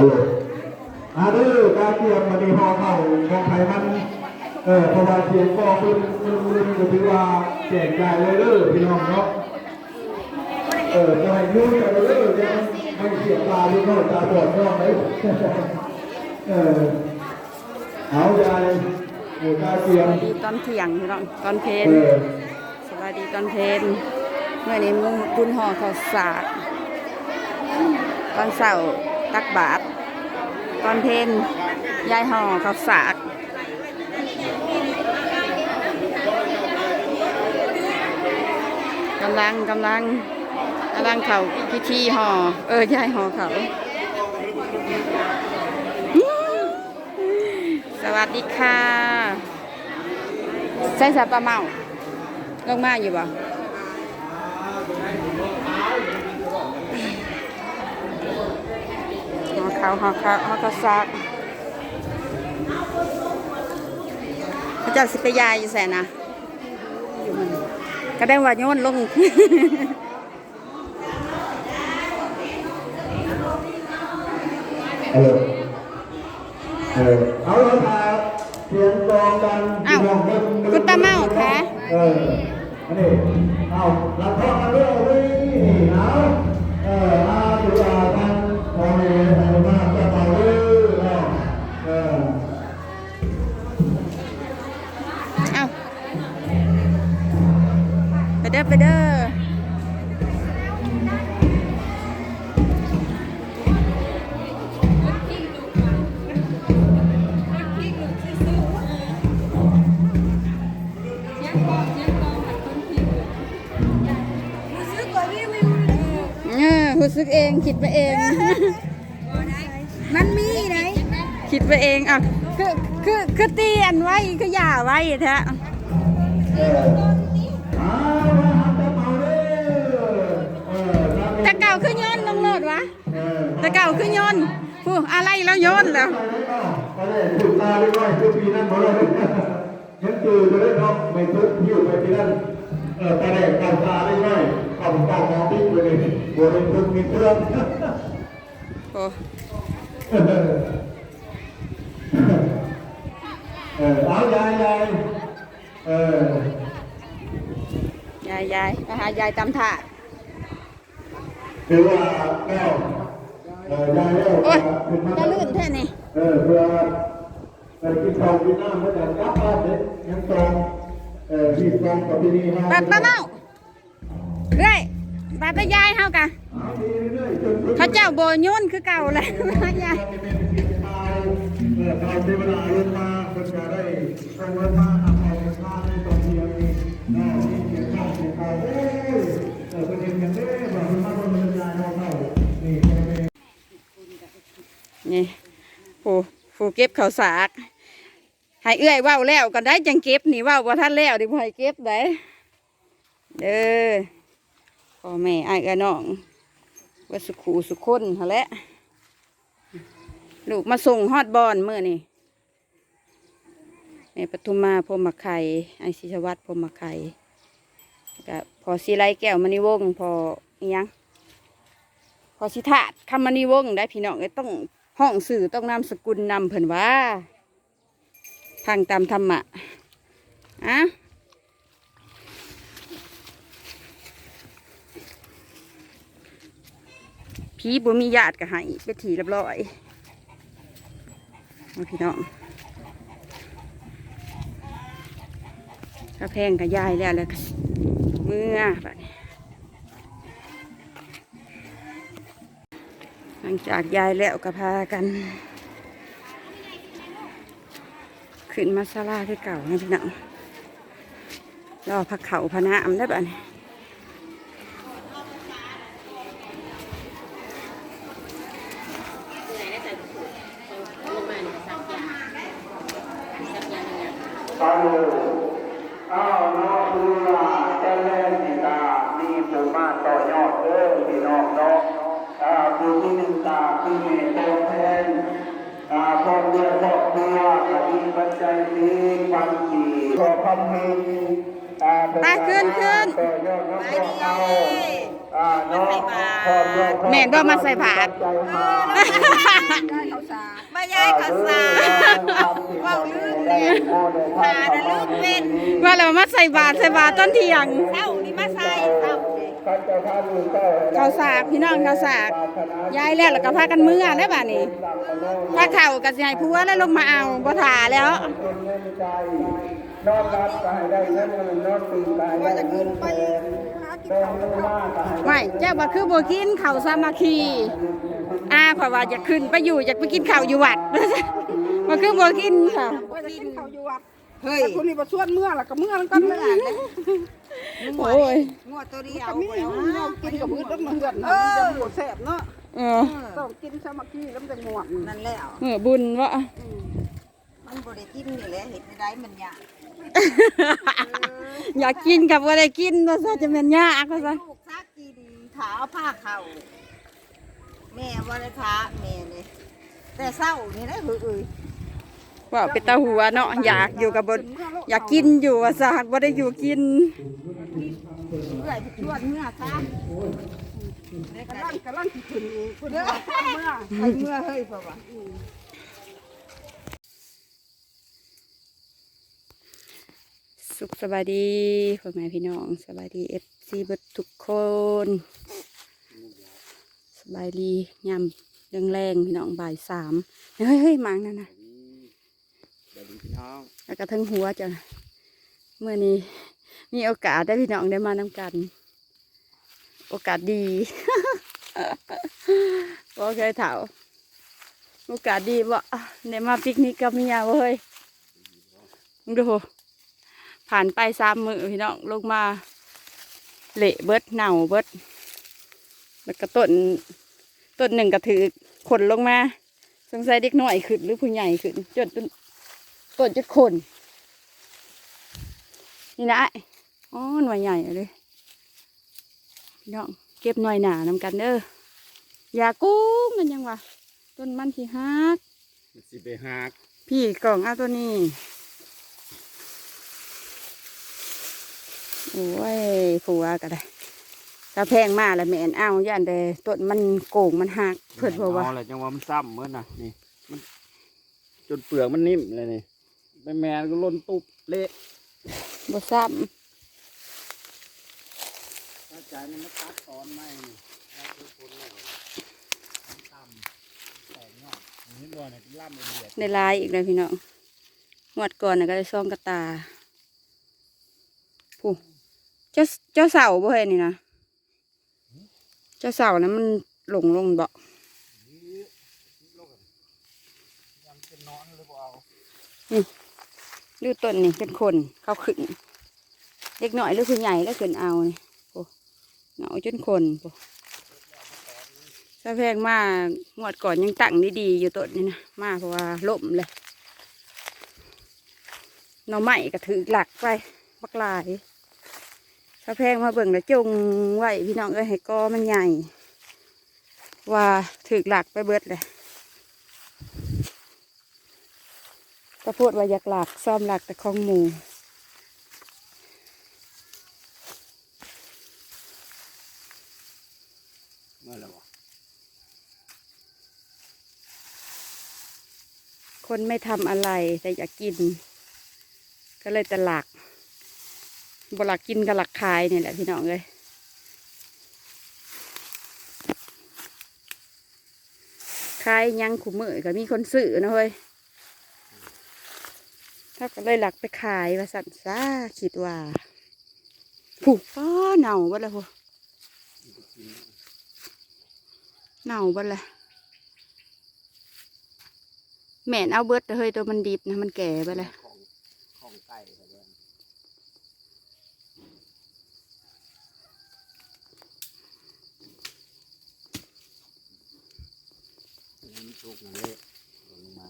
เอออาด้อการเตรียมมาดีพอเข้าของไทยมันเออพราะว่าเสียงก็เป็นเป็นเป็นก็ถือว่าแจกจ่ายเลยเด้อพี่น้องเนาะเออจะให้ยุ่งกันเลยจะไม่เสียตาด้วยก็ตาบอดก็ไหมเออเอาใจหมูตาเตียงดีตอนเที่ยงพี่น้องตอนเพลเออสวัสดีตอนเพลนเมื่อนี้มุ่งบุญห่อข้าวสากตอนเสาร์ ตักบาตรตอนเพนยายห่อข้าวสากกำลังกำลังกำลังเขาพิธีห่อเออยายห่อเขาสวัสดีค่ะใส่สับปะเมาลงมาอยู่บ่หอเขาหอเขาหอเขาซากพระเจ้าสิไปยายอยู่แสนนะอยู่มันก็ได้ว่าโยนลงเออเออเอาเราพาเสียงกลองกันอ้าวพี่น้งเบิ่งคุณตาเมาคะเอออันนี้เอาลัดพ่อมาเรื่อยเลยนี่เอาเออ สึกเองคิดไปเอง มันมีไหนคิดไปเองอะคือคือคือเตียนไว้คืออย่าไว้แท้เออเอาละครับจะเป่าเลยเออครับแต่เก่าคือโยนลงโลดวะเออแต่เก่าคือโยนผู้อะไรแล้วโยนแล้วไปเลยก็ไปเลยถูกตาด้วยคือปีนั้นหมดเลยยังตื่นเลยเนาะไม่ทุกยิ้วไปปีนั้น เออไปเลยกันตาได้ไหมขอบคุณมองติ๊กไปเลยบริทุกมีเครื่องโอ้เออเอายายยายเออยายยายไปหายายตำถาดคือว่าแก้วเออยายแล้วโอ้ยจะลื่นแท้นี่เออเพื่อไปกินข้าวกินน้ำเพื่อจะกลับบ้านเด็กยังตรง ปะปะเมาเรื่อยปะตะยายเฮากะเอาดีเรื่อยๆจนถึงเขาเจ้าโบโยนคือเก่าเลยยายจะเป็นกินข้าวเออตามเทวดาลงมาเพื่อจะได้ตรงลงมาทำเอาเป็นข้าวในตรงเดียวนี้เนาะนี่เกี่ยวข้าวเกี่ยวข้าวเอ้ยเออเป็นอย่างนี้แบบมันมาบนเรือนยายเราเข้านี่เป็นนี่ผู้ผู้เก็บข้าวสาก ให้เอื้อยเว้าแล้วก็ได้จังเก็บนี่เว้าบ่ทันแล้วดิบ่ให้เก็บได้เด้อพ่อแม่ไอ้กับน้องว่าสุขูสุขคนหั่นแหละลูกมาส่งฮอดบอนมื้อนี่แม่ปทุมมาพรมไข่ไอศิชวัตรพรมไข่ก็พอศิไลแก้วมณีวงพอยังพอสิธาตคำมณีวงได้พี่น้องต้องห้องสื่อต้องนามสกุลนำเพิ่นว่า ทางตามธรรมะอะผีบ่มีญาติก็ให้ไปถีเรียบร้อยเอาพี่น้องกระแพงกับยายแล้วแล้วเมื่อบัดนี้หลังจากยายแล้วก็พากัน ขึ้นมาซาลาที่เก่านะพี่น้องรอพักเขาพะนามได้ป่ะนี่ตังอ้าวน้องดูลาเจริญนิตามีผู้มาต่อยอดเด้อพี่น้องเนาะอ่าผู้ที่หนึ่งตาคือเมตตัวแทนอ่าพ่อเรือครอบครัวคดี ปัจจัยนี้ปันจีขอคำมีอ่าไปขึ้นขึ้นต่อยอดน้องพวกเราอ่าอ่าเนาะขอบคุณแม่นบ่มาใส่บาตรใจหาไม่ยายเขาสาว่าลืมเลยหาน่ะลืมเป็นว่าเรามาใส่บาตรใส่บาตรตอนเที่ยงเศร้านี่มาใส่เศร้านี่ ข้าวสากพี่น้องข้าวสากย้ายแล้วแล้วก็พากันเมื่อแล้วบ้านี้พาเข่ากับสิให้ผัวแล้วลงมาเอาบ่ถ่าแล้วนอนรับก็ให้ได้เงินนอนตื่นก็ให้ได้เงินแสนแบ่งเงินมากก็ให้ไม่เจ้าบ่คือบ่กินข้าวสามัคคีอาข่อยว่าอยากขึ้นไปอยู่อยากไปกินข้าวอยู่วัดบ่คือบ่กินค่ะว่าจะกินข้าวอยู่วัดเฮ้ยแต่คนนี้มาชวนเมื่อแล้วก็เมื่อแล้วก็เมื่อ โอ้ยงวดตัวเดียวก็มีแล้วเรากินกับมือต้องมาเหือนมันจะปวดแสบเนาะเออต้องกินสามัคคีแล้วมันจะง่วงนั่นแล้วเมื่อบุญวะมันบ่ได้กินนี่แหละเห็ดไม่ได้มันยากอยากกินกับบ่ได้กินว่าซะจะแม่นยากว่าซะลูกซักกินขาเอาผ้าเข่าแม่บ่ได้พาแม่นี่แต่เศร้านี่ได้หือเอ้ย ว่าเป็นตาหัวเนาะอยากอยู่กับบ่อยากกินอยู่ว่าซะบ่ได้อยู่กินเอื่อยชวนเมื่อซะกำลังกำลังที่ขึ้นคุณว่าชวนเมื่อไปเมื่อเฮ้ยเพราะว่าสุขสบายดีพ่อแม่พี่น้องสบายดี FC เบิดทุกคนสบายดียามแรงๆพี่น้องบ่ายสามเฮ้ยเฮ้ยหมังนั่นน่ะส วัสดีพี่น้องแล้วก็ทั้งหัวจ้ะเมื่อนี้มีโอกาสได้พี่น้องได้มานำกัน โอกาสดีโอเคเถาโอกาสดีบ่ได้มาปิกนิกกับเมียเว้ยดูผ่านไปสามมือพี่น้องลงมา เละเบิดเน่าเบิดแล้วก็ต้นต้นหนึ่งก็ถือขนลงมาสงสัยเด็กน้อยขึ้นหรือผู้ใหญ่ขึ้นจน ต้นต้นจุดคน นี่นะอ๋อหน่วยใหญ่เลยพี่น้องเก็บหน่วยหนานำกันเด้ออย่ากู้มันยังวะต้นมันที่ฮักสิไปหักพี่กล่องเอาตัวนี้โอ้ยผัวก็ได้ถ้าแพงมากแล้วแม่นเอาย่านแต่ต้นมันโก่งมันหักเพิ่นบอกว่าเอาแหละจังว่ามันซ้ำเหมือนน่ะนี่มันจนเปลือกมันนิ่มเลยนี่ ไปแมนก็ล้นตุบเละบ่ซ้ถ้าใจมันมาตัดตอนไม่นี่แล้วคือคนแล้วมันต่ำแตกยอดเห็นบ่เนี่ยล่ำละเอียดำในลายอีกเลยพี่น้องงวดก่อนน่ะก็ได้ซ่องกระตาผู้เจ้าเจ้าเสาบ่เห็นนี่นะเจ้าเสานะมันหลงลงบ่ยังเป็นนอนหรือเปล่า หรือต้นนี่เป็นคนเขาขึ้นเล็กหน่อยหรือคือใหญ่แล้วขึ้นเอานี่โอ้เหงาจนคนโอ้ถ้าแพงมากงวดก่อนยังตั้งดีๆอยู่ต้นนี่นะมาเพราะว่าล่มเลยหน่อไม้ก็ถือหลักไปบักลายถ้าแพงมาเบิ่งแล้วจงไว้พี่น้องเอ้ยให้กอมันใหญ่ ว่าถือหลักไปเบิดเลย ถ้าพูดว่าอยากหลักซ่อมหลักแต่ของหมูเมื่อไหร่วะคนไม่ทำอะไรแต่อยากกิน ก็เลยแต่หลักบหลักกินกับหลักขายนี่แหละพี่น้องเลยขายหยังขุมมือก็มีคนซื้อนะเฮ้ย ถ้าก็เลยหลักไปขายว่าสันซ่าคิดว่าผูกป้อเน่าบ่ละพอเน่าบ่ละแม่นเอาเบิดเฮ้ยตัวมันดิบนะมันแก่ไปเลยของของไก่ก็ด้วยมันสุกนั่นเละลงมา